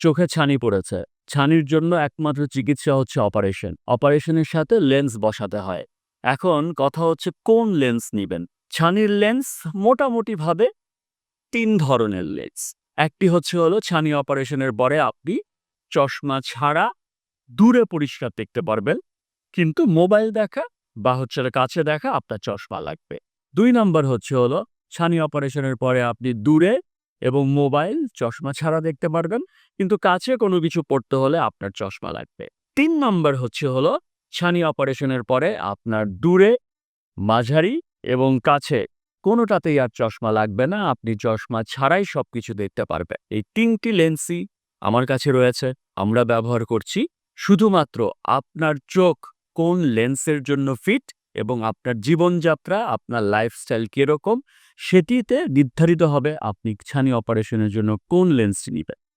চোখে ছানি পড়েছে। ছানির জন্য একমাত্র চিকিৎসা হচ্ছে অপারেশন। অপারেশনের সাথে লেন্স বসাতে হয়। এখন কথা হচ্ছে কোন লেন্স নেবেন? ছানির লেন্স মোটামুটিভাবে তিন ধরনের লেন্স। একটি হচ্ছে হলো ছানি অপারেশনের পরে আপনি চশমা ছাড়া দূরে পরিষ্কার দেখতে পারবেন, কিন্তু মোবাইল দেখা বা হচ্ছে কাছে দেখা আপনার চশমা লাগবে। দুই নম্বর হচ্ছে হলো ছানি অপারেশনের পরে আপনি দূরে এবং মোবাইল, চশমা ছাড়া দেখতে পারবেন। কিন্তু কাছে কোনো কিছু পড়তে হলে আপনার চশমা লাগবে। তিন নম্বর হচ্ছে হলো, ছানি অপারেশনের পরে আপনার দূরে, মাঝারি এবং কাছে কোনোটাতেই আর চশমা লাগবে না। আপনি চশমা ছাড়াই সবকিছু দেখতে পারবে। এই তিনটি লেন্সই আমার কাছে রয়েছে, আমরা ব্যবহার করছি। শুধুমাত্র আপনার চোখ কোন লেন্সের জন্য ফিট এবং আপনার জীবনযাত্রা, আপনার লাইফস্টাইল কীরকম, সেটিতে নির্ধারিত হবে আপনি ছানি অপারেশনের জন্য কোন লেন্সটি নেবেন।